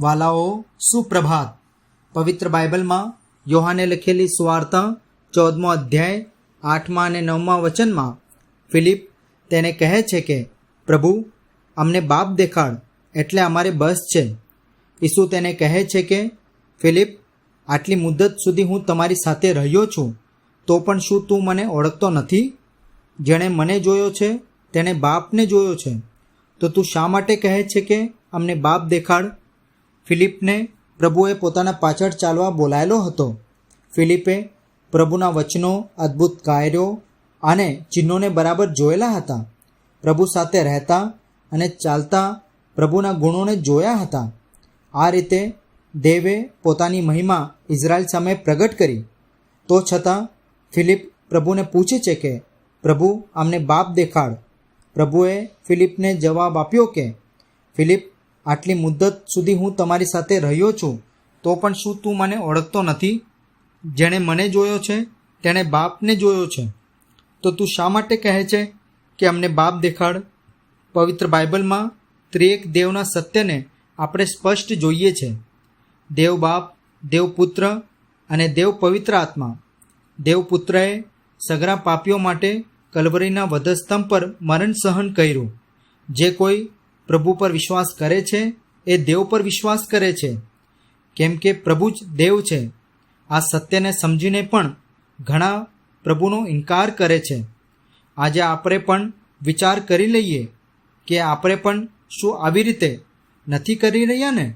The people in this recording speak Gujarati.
વાલાઓ સુપ્રભાત. પવિત્ર બાઇબલમાં યોહાને લખેલી સુવાર્તા ચૌદમો અધ્યાય, આઠમા અને નવમા વચનમાં ફિલિપ તેને કહે છે કે, પ્રભુ, અમને બાપ દેખાડ, એટલે અમારે બસ છે. ઈસુ તેને કહે છે કે, ફિલિપ, આટલી મુદ્દત સુધી હું તમારી સાથે રહ્યો છું, તો પણ શું તું મને ઓળખતો નથી? જેણે મને જોયો છે, તેણે બાપને જોયો છે. તો તું શા માટે કહે છે કે, અમને બાપ દેખાડ ફિલિપને પ્રભુએ પોતાના પાછળ ચાલવા બોલાયેલો હતો. ફિલિપે પ્રભુના વચનો, અદ્ભુત કાર્યો અને ચિહ્નોને બરાબર જોયેલા હતા. પ્રભુ સાથે રહેતા અને ચાલતા પ્રભુના ગુણોને જોયા હતા. આ રીતે દેવે પોતાની મહિમા ઇઝરાયલ સામે પ્રગટ કરી. તો છતાં ફિલિપ પ્રભુને પૂછે છે કે, પ્રભુ અમને બાપ દેખાડ. પ્રભુએ ફિલિપને જવાબ આપ્યો કે, ફિલિપ આટલી મુદ્દત સુધી હું તમારી સાથે રહ્યો છું, તો પણ શું તું મને ઓળખતો નથી? જેણે મને જોયો છે, તેણે બાપને જોયો છે. તો તું શા માટે કહે છે કે અમને બાપ દેખાડ? પવિત્ર બાઇબલમાં ત્રિએક દેવના સત્યને આપણે સ્પષ્ટ જોઈએ છે. દેવ બાપ, દેવ પુત્ર અને દેવ પવિત્ર આત્મા. દેવ પુત્રએ સગરા પાપીઓ માટે કલવરીના વધસ્તંભ પર મરણ સહન કર્યું. જે કોઈ પ્રભુ પર વિશ્વાસ કરે છે, એ દેવ પર વિશ્વાસ કરે છે. કેમ કે પ્રભુ જ દેવ છે. આ સત્યને સમજીને પણ ઘણા પ્રભુનો ઇનકાર કરે છે. આજે આપણે પણ વિચાર કરી લઈએ કે આપણે પણ શું આવી રીતે નથી કરી રહ્યા ને?